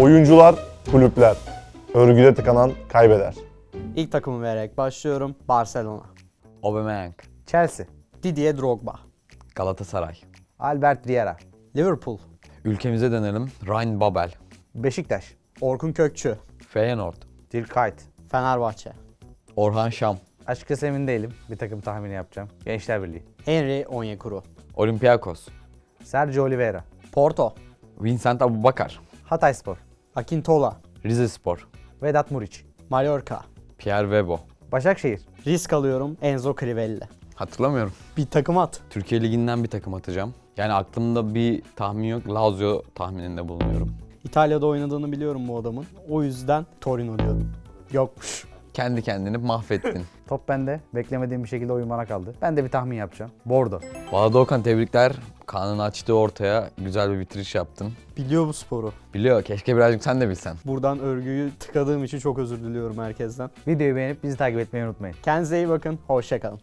Oyuncular, kulüpler. Örgüde tıkanan kaybeder. İlk takımı vererek başlıyorum. Barcelona. Aubameyang, Chelsea, Didier Drogba. Galatasaray. Albert Riera, Liverpool. Ülkemize dönelim. Ryan Babel, Beşiktaş, Orkun Kökçü. Feyenoord, Dirk Kuyt. Fenerbahçe. Orhan Şam, Açıkçası emin değilim. Bir takım tahmini yapacağım. Gençler Birliği. Henry Onyekuru. Olympiakos, Sergio Oliveira, Porto. Vincent Abubakar, Hatayspor, Akintola. Rizespor, Vedat Muriç, Mallorca. Pierre Webo. Başakşehir, Risk alıyorum. Enzo Crivelli. Hatırlamıyorum. Bir takım at. Türkiye Ligi'nden bir takım atacağım. Yani aklımda bir tahmin yok. Lazio tahmininde bulunuyorum. İtalya'da oynadığını biliyorum bu adamın. O yüzden Torino diyordum. Yokmuş. Kendi kendini mahvettin. top bende. Beklemediğim bir şekilde oyun bana kaldı. Ben de bir tahmin yapacağım. Bordo. Valla Doğukan tebrikler. Kanını açtı ortaya. Güzel bir bitiriş yaptın. Biliyor bu sporu. Biliyor. Keşke birazcık sen de bilsen. Buradan örgüyü tıkadığım için çok özür diliyorum herkesten. Videoyu beğenip bizi takip etmeyi unutmayın. Kendinize iyi bakın. Hoşçakalın.